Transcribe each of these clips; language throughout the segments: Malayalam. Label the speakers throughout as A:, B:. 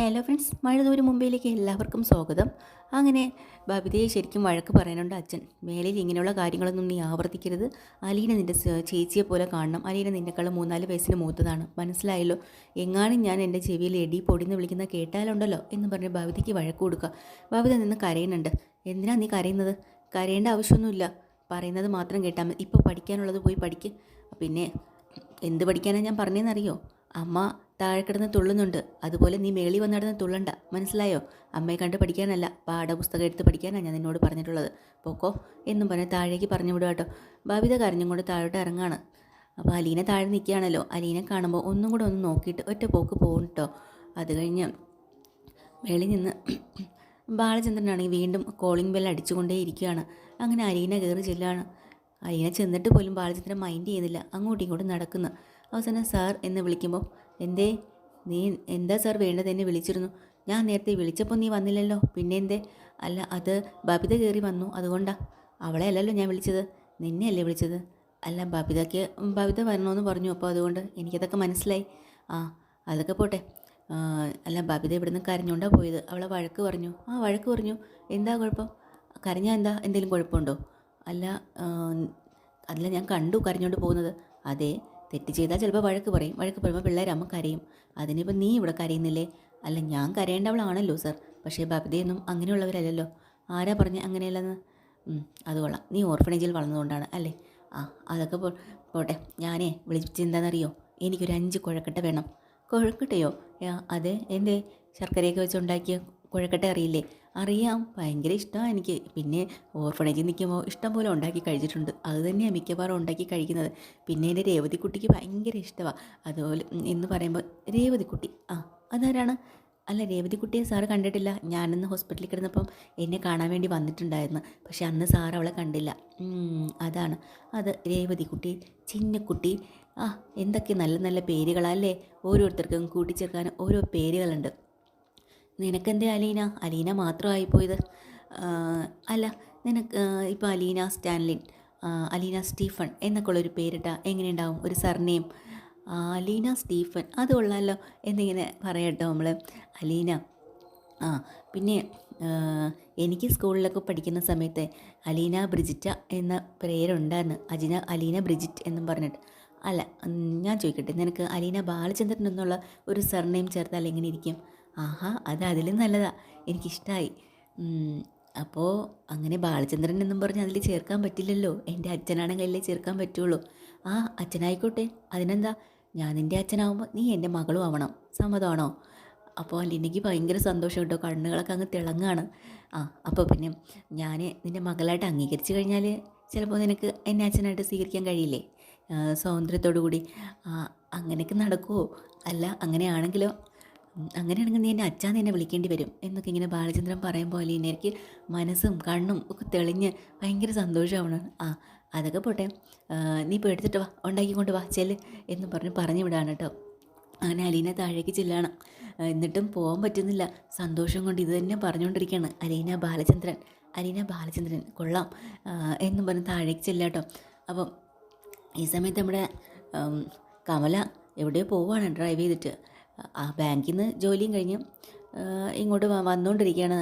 A: ഹലോ ഫ്രണ്ട്സ് മഴതൂര് മുംബൈയിലേക്ക് എല്ലാവർക്കും സ്വാഗതം. അങ്ങനെ ബബിതയെ ശരിക്കും വഴക്ക് പറയാനുണ്ട് അച്ഛൻ. മേലയിൽ ഇങ്ങനെയുള്ള കാര്യങ്ങളൊന്നും നീ ആവർത്തിക്കരുത്. അലീന നിന്റെ ചേച്ചിയെ പോലെ കാണണം. അലീന നിന്നെക്കാളും മൂന്നാൽ വയസ്സിന് മൂത്തതാണ്. മനസ്സിലായല്ലോ? എങ്ങാനും ഞാൻ എന്റെ ചെവിയിൽ എടി പൊടിന്ന് വിളിക്കുന്ന കേട്ടാലുണ്ടല്ലോ എന്ന് പറഞ്ഞ് ബബിതയ്ക്ക് വഴക്ക് കൊടുക്കുക ബബിത നിന്ന് കരയുന്നുണ്ട്. എന്തിനാ നീ കരയുന്നത്? കരയേണ്ട ആവശ്യമൊന്നുമില്ല. പറയുന്നത് മാത്രം കേട്ടാൽ മതി. ഇപ്പോൾ പഠിക്കാനുള്ളത് പോയി പഠിക്ക്. പിന്നെ എന്ത് പഠിക്കാനാണ് ഞാൻ പറഞ്ഞതെന്നറിയോ അമ്മ താഴെ കിടന്ന് തുള്ളുന്നുണ്ട്. അതുപോലെ നീ മേളി വന്നിടന്ന് തുള്ളണ്ട. മനസ്സിലായോ? അമ്മയെ കണ്ട് പഠിക്കാനല്ല പാഠപുസ്തകം എടുത്ത് പഠിക്കാനാണ് ഞാൻ നിന്നോട് പറഞ്ഞിട്ടുള്ളത്. പോക്കോ എന്നും പറഞ്ഞ് താഴേക്ക് പറഞ്ഞു വിടുക കേട്ടോ. ഭാവിത കരഞ്ഞും കൊണ്ട് താഴോട്ട് ഇറങ്ങാണ്. അപ്പോൾ അലീന താഴെ നിൽക്കുകയാണല്ലോ. അലീനെ കാണുമ്പോൾ ഒന്നും കൂടെ ഒന്ന് നോക്കിയിട്ട് ഒറ്റ പോക്ക് പോകും കേട്ടോ. അത് കഴിഞ്ഞ് മേളിൽ നിന്ന് ബാലചന്ദ്രനാണെങ്കിൽ വീണ്ടും കോളിംഗ് ബെൽ അടിച്ചുകൊണ്ടേ ഇരിക്കുകയാണ്. അങ്ങനെ അലീന കയറി ചെല്ലുകയാണ്. അലീന ചെന്നിട്ട് പോലും ബാലചന്ദ്രൻ മൈൻഡ് ചെയ്യുന്നില്ല. അങ്ങോട്ടും ഇങ്ങോട്ടും നടക്കുന്നു. അവസാനം സാർ എന്ന് വിളിക്കുമ്പോൾ എന്തേ? നീ എന്താ സാർ വേണ്ടത് എന്നെ വിളിച്ചിരുന്നു? ഞാൻ നേരത്തെ വിളിച്ചപ്പോൾ നീ വന്നില്ലല്ലോ. പിന്നെ എന്തേ? അല്ല അത് ബബിത കയറി വന്നു. അതുകൊണ്ടാ. അവളെ അല്ലല്ലോ ഞാൻ വിളിച്ചത്. നിന്നെ അല്ലേ വിളിച്ചത്? അല്ല ബബിതയ്ക്ക് ബബിത വരണമെന്ന് പറഞ്ഞു. അപ്പോൾ അതുകൊണ്ട് എനിക്കതൊക്കെ മനസ്സിലായി. ആ അതൊക്കെ പോട്ടെ. അല്ല ബബിത ഇവിടുന്ന് കരഞ്ഞുകൊണ്ടാണ് പോയത്. അവളെ വഴക്ക് പറഞ്ഞു. ആ വഴക്ക് പറഞ്ഞു. എന്താ കുഴപ്പം? കരഞ്ഞാൽ എന്താ? എന്തെങ്കിലും കുഴപ്പമുണ്ടോ? അല്ല അതിൽ ഞാൻ കണ്ടു കരഞ്ഞുകൊണ്ട് പോകുന്നത്. അതെ തെറ്റ് ചെയ്താൽ ചിലപ്പോൾ വഴക്ക് പറയും. വഴക്ക് പറയുമ്പോൾ പിള്ളേരമ്മ കരയും. അതിനിപ്പോൾ നീ ഇവിടെ കരയുന്നില്ലേ? അല്ല ഞാൻ കരയേണ്ടവളാണല്ലോ സർ. പക്ഷേ ബബിതയൊന്നും അങ്ങനെയുള്ളവരല്ലല്ലോ. ആരാ പറഞ്ഞ അങ്ങനെയല്ലെന്ന്? അത് കൊള്ളാം. നീ ഓർഫണേജിൽ വളർന്നതുകൊണ്ടാണ് അല്ലേ? ആ അതൊക്കെ പോട്ടെ. ഞാനേ വിളിച്ചെന്താണെന്നറിയോ എനിക്കൊരു അഞ്ച് കുഴക്കട്ട വേണം. കുഴക്കട്ടയോ? അതെ. എന്തേ? ശർക്കരയൊക്കെ വെച്ചുണ്ടാക്കിയ കുഴക്കട്ട അറിയില്ലേ? അറിയാം. ഭയങ്കര ഇഷ്ടമാണ് എനിക്ക്. പിന്നെ ഓർഫണേജിൽ നിൽക്കുമ്പോൾ ഇഷ്ടം പോലെ ഉണ്ടാക്കി കഴിച്ചിട്ടുണ്ട്. അത് തന്നെയാണ് മിക്കവാറും ഉണ്ടാക്കി കഴിക്കുന്നത്. പിന്നെ എന്റെ രേവതിക്കുട്ടിക്ക് ഭയങ്കര ഇഷ്ടമാണ് അതുപോലെ എന്ന് പറയുമ്പോൾ രേവതിക്കുട്ടി. ആ അതാരാണ്? അല്ല രേവതിക്കുട്ടിയെ സാറ് കണ്ടിട്ടില്ല. ഞാനിന്ന് ഹോസ്പിറ്റലിൽ കിടന്നപ്പം എന്നെ കാണാൻ വേണ്ടി വന്നിട്ടുണ്ടായിരുന്നു. പക്ഷെ അന്ന് സാർ അവളെ കണ്ടില്ല. അതാണ്. അത് രേവതിക്കുട്ടി ചിന്നക്കുട്ടി. ആ എന്തൊക്കെ നല്ല നല്ല പേരുകളല്ലേ ഓരോരുത്തർക്കും കൂട്ടിച്ചേർക്കാൻ ഓരോ പേരുകളുണ്ട്. നിനക്കെന്തേ അലീന? അലീന മാത്രമായിപ്പോയത്. അല്ല നിനക്ക് ഇപ്പോൾ അലീന സ്റ്റാൻലിൻ അലീന സ്റ്റീഫൻ എന്നൊക്കെ ഉള്ളൊരു പേരിട്ട എങ്ങനെയുണ്ടാവും ഒരു സർനെയിം? അലീന സ്റ്റീഫൻ അത് കൊള്ളാമല്ലോ എന്നിങ്ങനെ പറയട്ടോ നമ്മൾ അലീന ആ പിന്നെ എനിക്ക് സ്കൂളിലൊക്കെ പഠിക്കുന്ന സമയത്ത് അലീന ബ്രിജിറ്റ എന്ന പേരുണ്ടായിരുന്നു. അജിന അലീന ബ്രിജിറ്റ് എന്നും പറഞ്ഞിട്ട്. അല്ല ഞാൻ ചോദിക്കട്ടെ നിനക്ക് അലീന ബാലചന്ദ്രൻ എന്നുള്ള ഒരു സർനെയിം ചേർത്താൽ എങ്ങനെ ഇരിക്കും? ആഹാ അത് അതിലും നല്ലതാ. എനിക്കിഷ്ടമായി അപ്പോൾ അങ്ങനെ ബാലചന്ദ്രൻ എന്നും പറഞ്ഞ് അതിൽ ചേർക്കാൻ പറ്റില്ലല്ലോ. എന്റെ അച്ഛനാണെങ്കിലല്ലേ ചേർക്കാൻ പറ്റുള്ളൂ. ആ അച്ഛനായിക്കോട്ടെ. അതിനെന്താ? ഞാൻ നിന്റെ അച്ഛനാവുമ്പോൾ നീ എന്റെ മകളും ആവണം. സമ്മതമാണോ? അപ്പോൾ എനിക്ക് ഭയങ്കര സന്തോഷം കേട്ടോ. കണ്ണുകളൊക്കെ അങ്ങ് തിളങ്ങാണ്. ആ അപ്പോൾ പിന്നെ ഞാൻ നിന്റെ മകളായിട്ട് അംഗീകരിച്ചു കഴിഞ്ഞാൽ ചിലപ്പോൾ നിനക്ക് എന്നെ അച്ഛനായിട്ട് സ്വീകരിക്കാൻ കഴിയില്ലേ? സ്വാതന്ത്ര്യത്തോടു കൂടി അങ്ങനെയൊക്കെ നടക്കുമോ അല്ല അങ്ങനെയാണെങ്കിലോ? അങ്ങനെയാണെങ്കിൽ നീ എന്നെ അച്ഛാന്ന് എന്നെ വിളിക്കേണ്ടി വരും എന്നൊക്കെ ഇങ്ങനെ ബാലചന്ദ്രൻ പറയും പോലെ അലീന എനിക്ക് മനസ്സും കണ്ണും ഒക്കെ തെളിഞ്ഞ് ഭയങ്കര സന്തോഷമാവണം ആ അതൊക്കെ പോട്ടെ. നീ ഇപ്പോൾ എടുത്തിട്ട് വാ ഉണ്ടാക്കിക്കൊണ്ട് വാ ചെല്ല് എന്ന് പറഞ്ഞ് പറഞ്ഞു വിടാണ് കേട്ടോ അങ്ങനെ അലീന താഴേക്ക് ചെല്ലാണ്. എന്നിട്ടും പോകാൻ പറ്റുന്നില്ല. സന്തോഷം കൊണ്ട് ഇത് തന്നെ പറഞ്ഞുകൊണ്ടിരിക്കുകയാണ് അലീന ബാലചന്ദ്രൻ. അലീന ബാലചന്ദ്രൻ കൊള്ളാം. എന്നും പറഞ്ഞ് താഴേക്ക് ചെല്ലാട്ടോ അപ്പം ഈ സമയത്ത് നമ്മുടെ കമല എവിടെയോ പോവുകയാണ് ഡ്രൈവ് ചെയ്തിട്ട്. ആ ബാങ്കിൽ നിന്ന് ജോലിയും കഴിഞ്ഞ് ഇങ്ങോട്ട് വന്നുകൊണ്ടിരിക്കുകയാണ്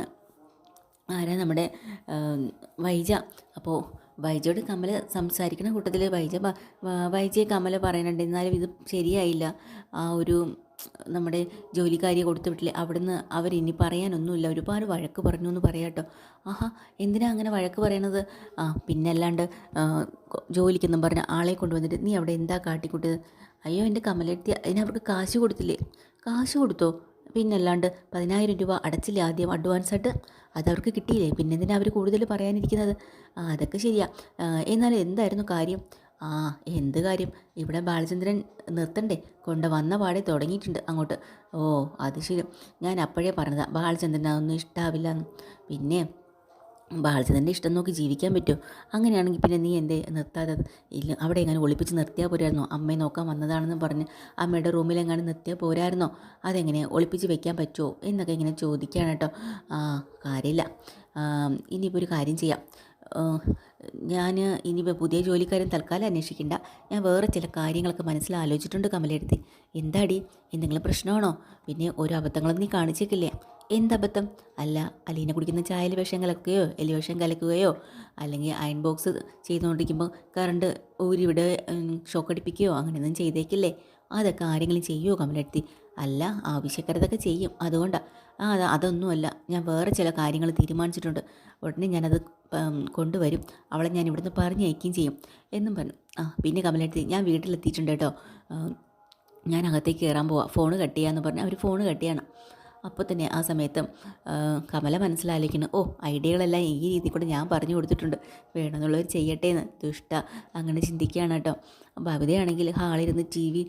A: ആരാ നമ്മുടെ വൈജ. അപ്പോൾ വൈജയോട് കമൽ സംസാരിക്കുന്ന കൂട്ടത്തിൽ വൈജ വൈജയെ കമല പറയുന്നുണ്ട്. എന്നാലും ഇത് ശരിയായില്ല. ആ ഒരു നമ്മുടെ ജോലിക്കാരിയെ കൊടുത്തു വിട്ടില്ലേ അവിടുന്ന് അവരിനി പറയാനൊന്നുമില്ല. ഒരുപാട് വഴക്ക് പറഞ്ഞു എന്ന് പറയാം കേട്ടോ. ആഹാ എന്തിനാ അങ്ങനെ വഴക്ക് പറയണത്? ആ പിന്നെ അല്ലാണ്ട് ജോലിക്കൊന്നും ജോലിക്കെന്നും പറഞ്ഞ ആളെ കൊണ്ടുവന്നിട്ട് നീ അവിടെ എന്താ കാട്ടിക്കൂട്ടിയത്? അയ്യോ എന്റെ കമലെത്തി അതിന് അവർക്ക് കാശ് കൊടുത്തില്ലേ? കാശ് കൊടുത്തോ? പിന്നല്ലാണ്ട് പതിനായിരം രൂപ അടച്ചില്ലേ ആദ്യം അഡ്വാൻസ് ആയിട്ട് അതവർക്ക് കിട്ടിയില്ലേ? പിന്നെ എന്തിനാ അവർ കൂടുതൽ പറയാനിരിക്കുന്നത്? ആ അതൊക്കെ ശരിയാ. എന്നാൽ എന്തായിരുന്നു കാര്യം? ആ എന്ത് കാര്യം? ഇവിടെ ബാലചന്ദ്രൻ നിർത്തണ്ടേ? കൊണ്ട് വന്ന പാടെ തുടങ്ങിയിട്ടുണ്ട് അങ്ങോട്ട്. ഓ അത് ശരി. ഞാൻ അപ്പോഴേ പറഞ്ഞതാ ബാലചന്ദ്രൻ അതൊന്നും ഇഷ്ടാവില്ല എന്ന് പിന്നെ ബാലചന്ദ്രന്റെ ഇഷ്ടം നോക്കി ജീവിക്കാൻ പറ്റുമോ? അങ്ങനെയാണെങ്കിൽ പിന്നെ നീ എന്തേ? നിർത്താതെ ഇല്ല അവിടെ എങ്ങനെ ഒളിപ്പിച്ച് നിർത്തിയാൽ പോരായിരുന്നോ? അമ്മയെ നോക്കാൻ വന്നതാണെന്ന് പറഞ്ഞ് അമ്മയുടെ റൂമിൽ എങ്ങനെ നിർത്തിയാൽ പോരായിരുന്നോ? അതെങ്ങനെ ഒളിപ്പിച്ച് വെക്കാൻ പറ്റുമോ? എന്നൊക്കെ ഇങ്ങനെ ചോദിക്കുകയാണ് കേട്ടോ. കാര്യമില്ല. ഇനിയിപ്പോൾ ഒരു കാര്യം ചെയ്യാം. ഞാൻ ഇനിയിപ്പോൾ പുതിയ ജോലിക്കാരൻ തൽക്കാലം അന്വേഷിക്കണ്ട. ഞാൻ വേറെ ചില കാര്യങ്ങളൊക്കെ മനസ്സിൽ ആലോചിച്ചിട്ടുണ്ട് കമലെടുത്ത്. എന്താടി? എന്തെങ്കിലും പ്രശ്നമാണോ? പിന്നെ ഓരോ അബദ്ധങ്ങളും നീ കാണിച്ചേക്കില്ലേ? എന്തബദ്ധം അല്ല അലീന കുടിക്കുന്ന ചായയിൽ വിഷം കലക്കുകയോ എലി വിഷം കലക്കുകയോ അല്ലെങ്കിൽ അയൺ ബോക്സ് ചെയ്തുകൊണ്ടിരിക്കുമ്പോൾ കറണ്ട് ഊരിവിടെ ഷോക്ക് അടിപ്പിക്കുകയോ അങ്ങനെയൊന്നും ചെയ്തേക്കില്ലേ? അതൊക്കെ ആരെങ്കിലും ചെയ്യുമോ കമലെടുത്തി? അല്ല ആവശ്യക്കാരതൊക്കെ ചെയ്യും. അതുകൊണ്ടാണ് ആ അത് അതൊന്നുമല്ല. ഞാൻ വേറെ ചില കാര്യങ്ങൾ തീരുമാനിച്ചിട്ടുണ്ട്. ഉടനെ ഞാനത് കൊണ്ടുവരും. അവളെ ഞാൻ ഇവിടുന്ന് പറഞ്ഞയക്കുകയും ചെയ്യും എന്നും പറഞ്ഞു. ആ പിന്നെ കമലെടുത്തി ഞാൻ വീട്ടിലെത്തിയിട്ടുണ്ട് കേട്ടോ. ഞാൻ അകത്തേക്ക് കയറാൻ പോവാം. ഫോൺ കട്ട് ചെയ്യാമെന്ന് പറഞ്ഞ് അവർ ഫോൺ കട്ട് ചെയ്യണം. അപ്പോൾ തന്നെ ആ സമയത്ത് കമല മനസ്സിലാലിക്കുന്നു ഓ ഐഡിയകളെല്ലാം ഈ രീതിയിൽ കൂടെ ഞാൻ പറഞ്ഞു കൊടുത്തിട്ടുണ്ട്. വേണമെന്നുള്ളവർ ചെയ്യട്ടെ എന്ന്. ദുഷ്ട അങ്ങനെ ചിന്തിക്കുകയാണ് കേട്ടോ. ഭവിതയാണെങ്കിൽ ഹാളിരുന്ന് ടി വി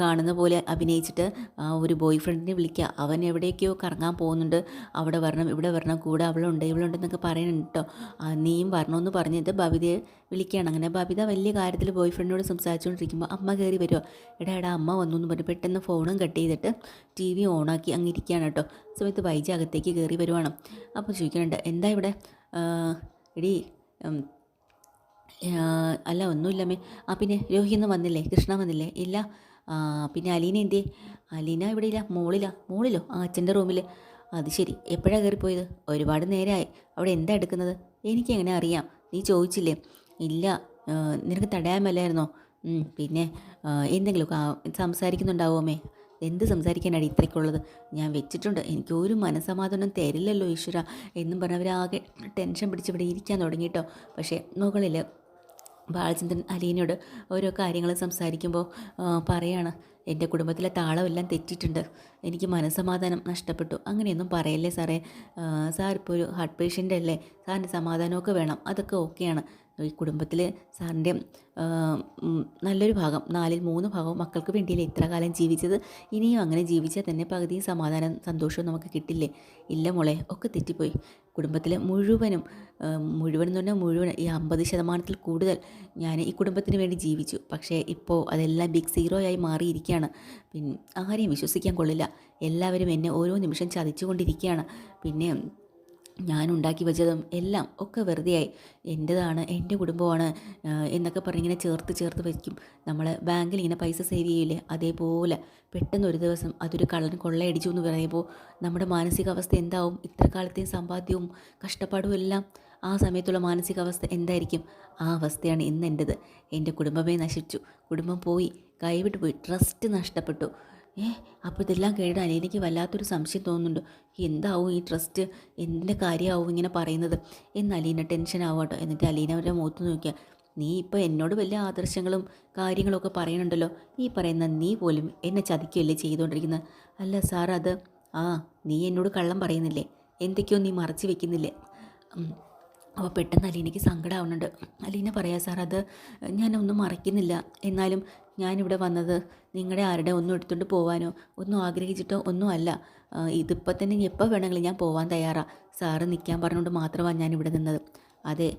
A: കാണുന്ന പോലെ അഭിനയിച്ചിട്ട് ആ ഒരു ബോയ് ഫ്രണ്ടിനെ വിളിക്കുക. അവൻ എവിടേക്കോ കറങ്ങാൻ പോകുന്നുണ്ട്. അവിടെ വരണം ഇവിടെ വരണം കൂടെ അവളുണ്ട് ഇവളുണ്ടെന്നൊക്കെ പറയുന്നുണ്ട് കേട്ടോ. നീയും വരണമെന്ന് പറഞ്ഞിട്ട് ഭവിതയെ വിളിക്കുകയാണ്. അങ്ങനെ ഭവിത വലിയ കാര്യത്തിൽ ബോയ് ഫ്രണ്ടിനോട് സംസാരിച്ചുകൊണ്ടിരിക്കുമ്പോൾ അമ്മ കയറി വരുമോ എടാ എടാ അമ്മ വന്നു എന്ന് പറഞ്ഞു പെട്ടെന്ന് ഫോണും കട്ട് ചെയ്തിട്ട് ടി വി ഓണാക്കി അങ്ങ് ഇരിക്കുകയാണ് കേട്ടോ. സമയത്ത് വൈജ അകത്തേക്ക് കയറി വരുവാണ്. അപ്പോൾ ചോദിക്കുന്നുണ്ട് എന്താ ഇവിടെ? എടി അല്ല ഒന്നുമില്ല മേ. ആ പിന്നെ രോഹി ഒന്നും വന്നില്ലേ? കൃഷ്ണ വന്നില്ലേ? ഇല്ല. പിന്നെ അലീന എന്തേ അലീന ഇവിടെ ഇല്ല മോളിലാ. മോളിലോ? ആ അച്ഛന്റെ റൂമിൽ അത് ശരി. എപ്പോഴാണ് കയറിപ്പോയത്? ഒരുപാട് നേരമായി അവിടെ എന്താ എടുക്കുന്നത്? എനിക്ക് എങ്ങനെ അറിയാം. നീ ചോദിച്ചില്ലേ? ഇല്ല. നിനക്ക് തടയാൻ പിന്നെ എന്തെങ്കിലുമൊക്കെ സംസാരിക്കുന്നുണ്ടാവുമേ എന്ത് സംസാരിക്കാനാണ് ഇത്രയ്ക്കുള്ളത്? ഞാൻ വെച്ചിട്ടുണ്ട്. എനിക്ക് ഒരു മനസമാധാനം തരില്ലല്ലോ ഈശ്വര. എന്നും പറഞ്ഞവരാകെ ടെൻഷൻ പിടിച്ച് ഇവിടെ ഇരിക്കാൻ തുടങ്ങിയിട്ടോ പക്ഷേ മുകളിൽ ബാലചന്ദ്രൻ അലീനോട് ഓരോ കാര്യങ്ങൾ സംസാരിക്കുമ്പോൾ പറയാണ് എന്റെ കുടുംബത്തിലെ താളമെല്ലാം തെറ്റിയിട്ടുണ്ട് എനിക്ക് മനസ്സമാധാനം നഷ്ടപ്പെട്ടു. അങ്ങനെയൊന്നും പറയല്ലേ സാറേ? സാർ ഇപ്പോൾ ഒരു ഹാർട്ട് പേഷ്യന്റ് അല്ലേ? സാറിന് സമാധാനമൊക്കെ വേണം. അതൊക്കെ ഓക്കെയാണ്. ഈ കുടുംബത്തിൽ സാറിന്റെ നല്ലൊരു ഭാഗം നാലിൽ മൂന്ന് ഭാഗവും മക്കൾക്ക് വേണ്ടിയില്ല ഇത്ര കാലം ജീവിച്ചത്? ഇനിയും അങ്ങനെ ജീവിച്ചാൽ തന്നെ പകുതിയും സമാധാനം സന്തോഷവും നമുക്ക് കിട്ടില്ലേ? ഇല്ല മോളെ ഒക്കെ തെറ്റിപ്പോയി. കുടുംബത്തിലെ മുഴുവനും മുഴുവൻ എന്ന് പറഞ്ഞാൽ മുഴുവൻ ഈ അമ്പത് ശതമാനത്തിൽ കൂടുതൽ ഞാൻ ഈ കുടുംബത്തിന് വേണ്ടി ജീവിച്ചു. പക്ഷേ ഇപ്പോൾ അതെല്ലാം ബിഗ് സീറോ ആയി മാറിയിരിക്കുകയാണ്. പിന്നെ ആരെയും വിശ്വസിക്കാൻ കൊള്ളില്ല. എല്ലാവരും എന്നെ ഓരോ നിമിഷം ചതിച്ചുകൊണ്ടിരിക്കുകയാണ്. പിന്നെ ഞാൻ ഉണ്ടാക്കി വെച്ചതും എല്ലാം ഒക്കെ വെറുതെയായി. എന്റെതാണ് എന്റെ കുടുംബമാണ് എന്നൊക്കെ പറഞ്ഞ് ഇങ്ങനെ ചേർത്ത് ചേർത്ത് വയ്ക്കും നമ്മൾ ബാങ്കിൽ ഇങ്ങനെ പൈസ സേവ് ചെയ്യില്ലേ അതേപോലെ പെട്ടെന്ന് ഒരു ദിവസം അതൊരു കള്ളൻ കൊള്ളയടിച്ചു എന്ന് പറയുമ്പോൾ നമ്മുടെ മാനസികാവസ്ഥ എന്താവും? ഇത്ര കാലത്തെയും സമ്പാദ്യവും കഷ്ടപ്പാടും എല്ലാം ആ സമയത്തുള്ള മാനസികാവസ്ഥ എന്തായിരിക്കും? ആ അവസ്ഥയാണ് ഇന്ന് എന്റെത് എന്റെ കുടുംബമേ നശിച്ചു. കുടുംബം പോയി. കൈവിട്ട് പോയി. ട്രസ്റ്റ് നഷ്ടപ്പെട്ടു. ഏ അപ്പോൾ ഇതെല്ലാം കേട്ട് അനിയനിക്ക് വല്ലാത്തൊരു സംശയം തോന്നുന്നുണ്ട്. എന്താവും ഈ ട്രസ്റ്റ് എന്തിന്റെ കാര്യമാവും ഇങ്ങനെ പറയുന്നത്? എന്ന് അലീന ടെൻഷൻ ആവാട്ടോ. എന്നിട്ട് അലീന അവരുടെ മുഖത്ത് നോക്കിയാൽ നീ ഇപ്പോൾ എന്നോട് വലിയ ആദർശങ്ങളും കാര്യങ്ങളൊക്കെ പറയുന്നുണ്ടല്ലോ. ഈ പറയുന്ന നീ പോലും എന്നെ ചതിക്കുകയല്ലേ ചെയ്തുകൊണ്ടിരിക്കുന്നത് അല്ല സാർ അത് ആ നീ എന്നോട് കള്ളം പറയുന്നില്ലേ? എന്തൊക്കെയോ നീ മറച്ചു വെക്കുന്നില്ലേ? അപ്പോൾ പെട്ടെന്ന് അലീനയ്ക്ക് സങ്കടമാവുന്നുണ്ട് അലീന പറയാം സാർ അത് ഞാനൊന്നും മറയ്ക്കുന്നില്ല എന്നാലും ഞാനിവിടെ വന്നത് നിങ്ങളുടെ ആരുടെ ഒന്നും എടുത്തുകൊണ്ട് പോകാനോ ഒന്നും ആഗ്രഹിച്ചിട്ടോ ഒന്നും അല്ല. ഇതിപ്പോൾ തന്നെ എപ്പോൾ വേണമെങ്കിലും ഞാൻ പോകാൻ തയ്യാറാണ് സാറ് നിൽക്കാൻ പറഞ്ഞുകൊണ്ട് മാത്രമാണ് ഞാനിവിടെ നിന്നത്. അതെ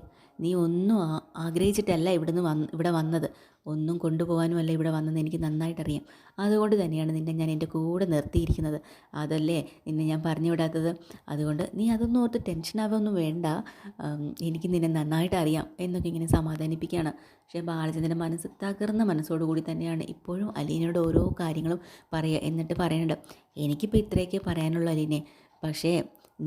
A: നീ ഒന്നും ആഗ്രഹിച്ചിട്ടല്ല ഇവിടുന്ന് വന്ന് ഇവിടെ വന്നത്. ഒന്നും കൊണ്ടുപോകാനുമല്ല ഇവിടെ വന്നത് എനിക്ക് നന്നായിട്ടറിയാം. അതുകൊണ്ട് തന്നെയാണ് നിന്നെ ഞാൻ എന്റെ കൂടെ നിർത്തിയിരിക്കുന്നത്. അതല്ലേ നിന്നെ ഞാൻ പറഞ്ഞു വിടാത്തത്? അതുകൊണ്ട് നീ അതൊന്നും ഓർത്ത് ടെൻഷനാവൊന്നും വേണ്ട. എനിക്ക് നിന്നെ നന്നായിട്ട് അറിയാം എന്നൊക്കെ ഇങ്ങനെ സമാധാനിപ്പിക്കുകയാണ്. പക്ഷേ ബാലചന്ദ്രന്റെ മനസ്സ് തകർന്ന മനസ്സോടുകൂടി തന്നെയാണ് ഇപ്പോഴും അലീനയോട് ഓരോ കാര്യങ്ങളും പറയുക എന്നിട്ട് പറയുന്നുണ്ട് എനിക്കിപ്പോൾ ഇത്രയൊക്കെ പറയാനുള്ളൂ അലീനെ. പക്ഷേ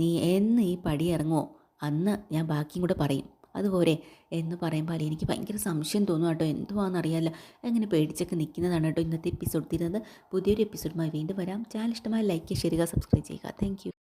A: നീ എന്ന് ഈ പടി ഇറങ്ങുമോ അന്ന് ഞാൻ ബാക്കിയും കൂടെ പറയും. അതുപോലെ എന്ന് പറയുമ്പോൾ എനിക്ക് ഭയങ്കര സംശയം തോന്നും കേട്ടോ. എന്തുവാണെന്നറിയാമല്ല അങ്ങനെ പേടിച്ചൊക്കെ നിൽക്കുന്നതാണ് കേട്ടോ ഇന്നത്തെ എപ്പിസോഡ്. തീരുന്നത് പുതിയൊരു എപ്പിസോഡുമായി വീണ്ടും വരാം. ചാനൽ ഇഷ്ടമായ ലൈക്ക് ചെയ്യുക സബ്സ്ക്രൈബ് ചെയ്യുക. താങ്ക്